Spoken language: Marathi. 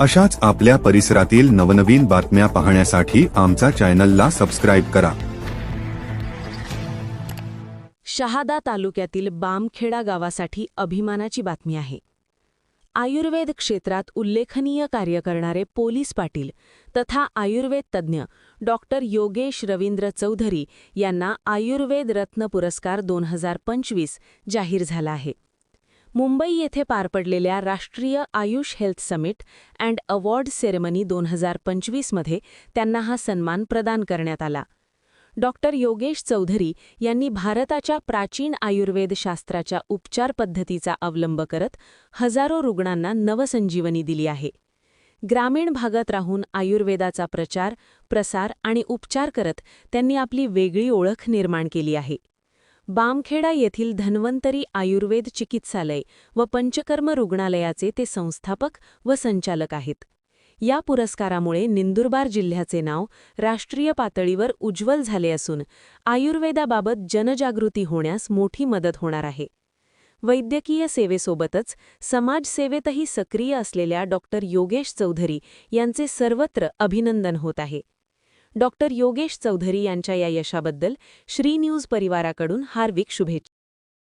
अशाच आपल्या परिसरातील नवनवीन बातम्या पाहण्यासाठी आमचा चॅनलला सबस्क्राईब करा. शहादा तालुक्यातील बामखेडा गावासाठी अभिमानाची बातमी आहे. आयुर्वेद क्षेत्रात उल्लेखनीय कार्य करणारे पोलीस पाटील तथा आयुर्वेद तज्ज्ञ डॉक्टर योगेश रवींद्र चौधरी यांना आयुर्वेद रत्न पुरस्कार दोन हजार पंचवीस जाहीर झाला आहे. मुंबई येथे पार पडलेल्या राष्ट्रीय Ayush health summit and award ceremony दोन हजार पंचवीसमध्ये त्यांना हा सन्मान प्रदान करण्यात आला. डॉक्टर योगेश चौधरी यांनी भारताच्या प्राचीन आयुर्वेदशास्त्राच्या उपचार पद्धतीचा अवलंब करत हजारो रुग्णांना नवसंजीवनी दिली आहे. ग्रामीण भागात राहून आयुर्वेदाचा प्रचार प्रसार आणि उपचार करत त्यांनी आपली वेगळी ओळख निर्माण केली आहे. बामखेडा येथील धन्वंतरी आयुर्वेद चिकित्सालय व पंचकर्म रुग्णालयाचे ते संस्थापक व संचालक आहेत. या पुरस्कारामुळे निंदुरबार जिल्ह्याचे नाव राष्ट्रीय पातळीवर उज्ज्वल झाले असून आयुर्वेदाबाबत जनजागृती होण्यास मोठी मदत होणार आहे. वैद्यकीय सेवेसोबतच समाजसेवेतही सक्रिय असलेल्या डॉक्टर योगेश चौधरी यांचे सर्वत्र अभिनंदन होत आहे. डॉक्टर योगेश चौधरी यांच्या या यशाबद्दल श्री न्यूज परिवाराकडून हार्दिक शुभेच्छा.